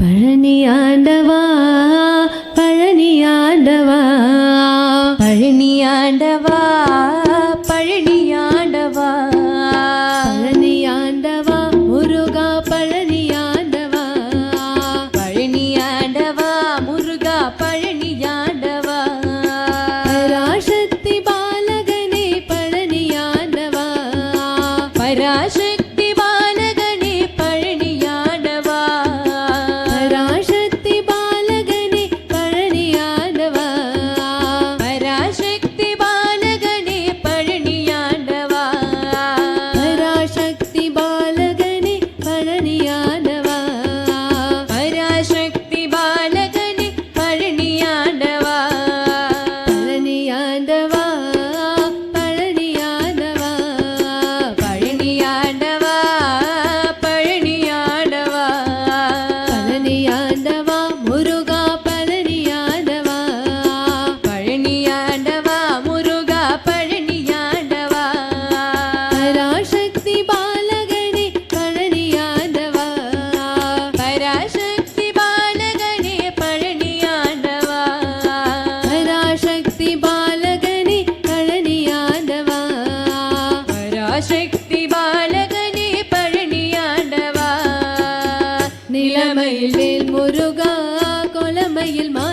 பழனி ஆண்டவா. அசக்தி பாலகனே பழனியாண்டவா நிலைமையில் மேல் முருகா கொலமையில் மா